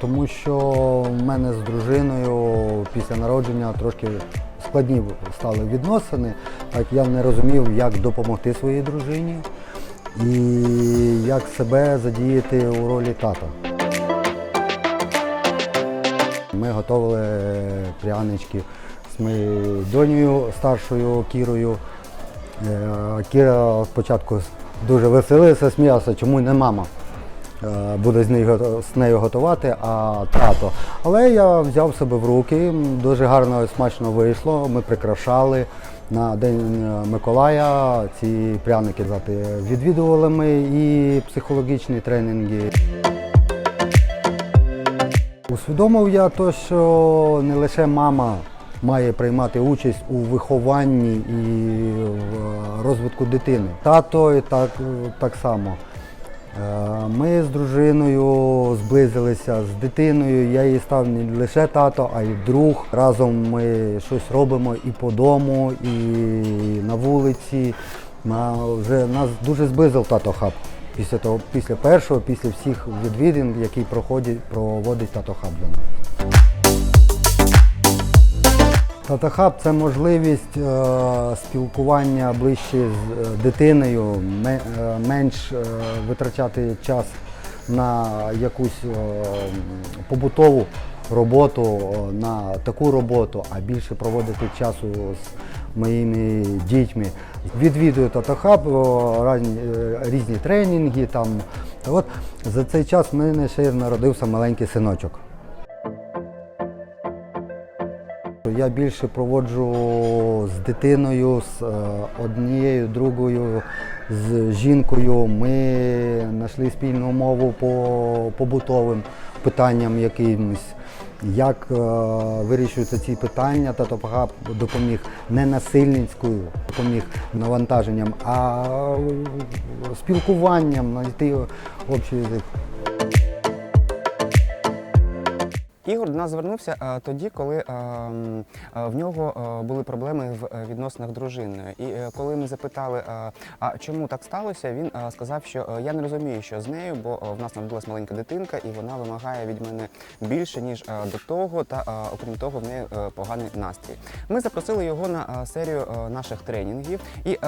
тому що в мене з дружиною після народження трошки складні стали відносини. Так я не розумів, як допомогти своїй дружині і як себе задіяти у ролі тата. Ми готували прянички з моєю донею старшою Кірою. Е, Кіра спочатку дуже веселилася, сміялася, чому не мама буде з нею, з нею готувати, а тато. Але я взяв себе в руки, дуже гарно і смачно вийшло. Ми прикрашали на День е, Миколая. Ці пряники відвідували ми і психологічні тренінги. Усвідомив я то, що не лише мама має приймати участь у вихованні і в розвитку дитини. Тато і так, так само. Е, Ми з дружиною зблизилися з дитиною. Я їй став не лише тато, а й друг. Разом ми щось робимо і по дому, і на вулиці. Вже нас дуже зблизив тато хаб. Після того, після першого, після всіх відвідин, які проходять, проводить тато хаб для нас. Татахаб це можливість е, спілкування ближче з е, дитиною, е, менш витрачати час на якусь побутову роботу, на таку роботу, а більше проводити часу з моїми дітьми. Відвідую Татахаб, різні, тренінги. Там. От за цей час в мене ще народився маленький синочок. Я більше проводжу з дитиною, з е, однією, другою, з жінкою. Ми знайшли спільну мову по побутовим питанням якимось. Як е, вирішуються ці питання, тато Пагап допоміг не насильницькою, допоміг навантаженням, а спілкуванням, знайти общий язик. Ігор до нас звернувся е, тоді, коли е, е, в нього були проблеми в відносинах дружиною. І коли ми запитали, а чому так сталося, він сказав, що я не розумію, що з нею, бо в нас народилась маленька дитинка, і вона вимагає від мене більше ніж до того, та окрім того, в неї поганий настрій. Ми запросили його на серію наших тренінгів. І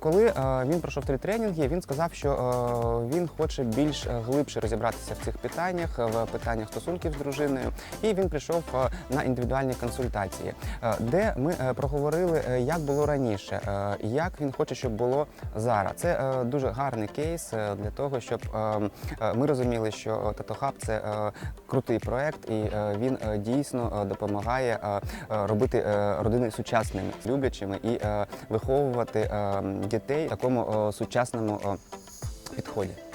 коли він пройшов три тренінги, він сказав, що він хоче більш глибше розібратися в цих питаннях, в питаннях стосунків з дружиною. І він прийшов е, на індивідуальні консультації, е, де ми е, проговорили, як було раніше, як він хоче, щоб було зараз. Це дуже гарний кейс для того, щоб ми розуміли, що Татохаб це крутий проект, і він дійсно допомагає робити родини сучасними, люблячими і виховувати дітей в такому сучасному підході.